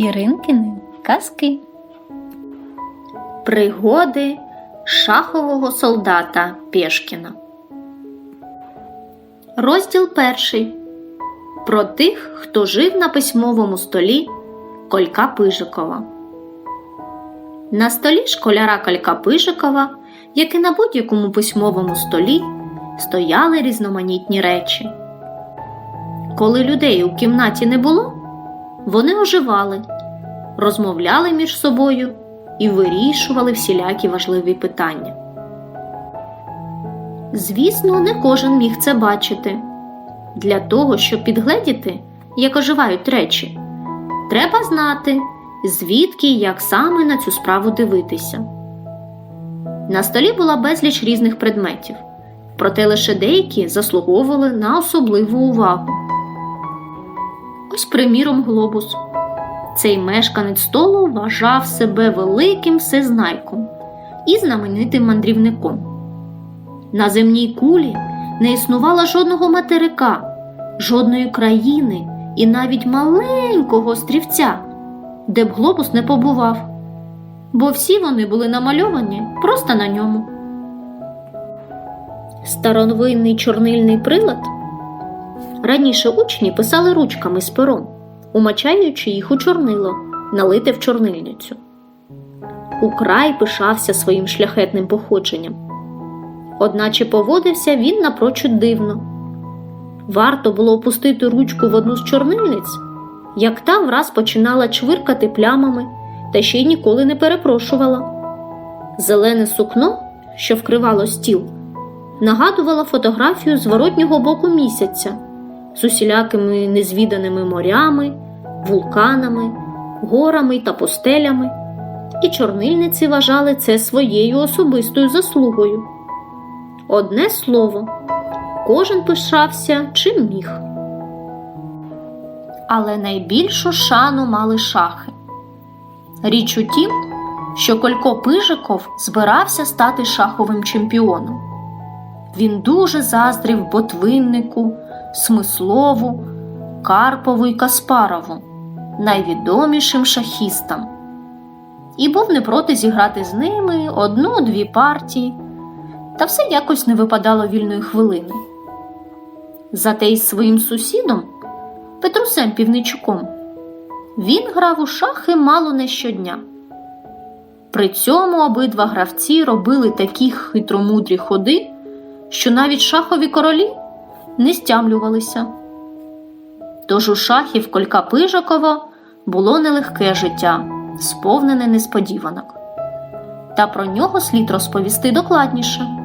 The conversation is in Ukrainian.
Іринкини казки. Пригоди шахового солдата Пєшкіна. Розділ перший. Про тих, хто жив на письмовому столі Колька Пижикова. На столі школяра Колька Пижикова, як і на будь-якому письмовому столі, стояли різноманітні речі. Коли людей у кімнаті не було, вони оживали, розмовляли між собою і вирішували всілякі важливі питання. Звісно, не кожен міг це бачити. Для того, щоб підгледіти, як оживають речі, треба знати, звідки і як саме на цю справу дивитися. На столі була безліч різних предметів, проте лише деякі заслуговували на особливу увагу. Ось, приміром, глобус. Цей мешканець столу вважав себе великим всезнайком і знаменитим мандрівником. На земній кулі не існувало жодного материка, жодної країни і навіть маленького острівця, де б глобус не побував, бо всі вони були намальовані просто на ньому. Старовинний чорнильний прилад Раніше учні писали ручками з пером, умочаючи їх у чорнило, налите в чорнильницю. Украй пишався своїм шляхетним походженням. Одначе поводився він напрочуд дивно. Варто було опустити ручку в одну з чорнильниць, як та враз починала чвиркати плямами та ще й ніколи не перепрошувала. Зелене сукно, що вкривало стіл, нагадувало фотографію зворотнього боку місяця з усілякими незвіданими морями, вулканами, горами та пустелями, і чорнильниці вважали це своєю особистою заслугою. Одне слово, кожен пишався чим міг. Але найбільшу шану мали шахи. Річ у тім, що Колько Пижиков збирався стати шаховим чемпіоном. Він дуже заздрив ботвиннику, Смислову, Карпову і Каспарову, найвідомішим шахістам, і був не проти зіграти з ними одну-дві партії, та все якось не випадало вільної хвилини. Зате із своїм сусідом Петрусем Півничуком він грав у шахи мало не щодня. При цьому обидва гравці робили такі хитромудрі ходи, що навіть шахові королі не стямлювалися. Тож у шахів Колька Пижакова було нелегке життя, сповнене несподіванок. Та про нього слід розповісти докладніше.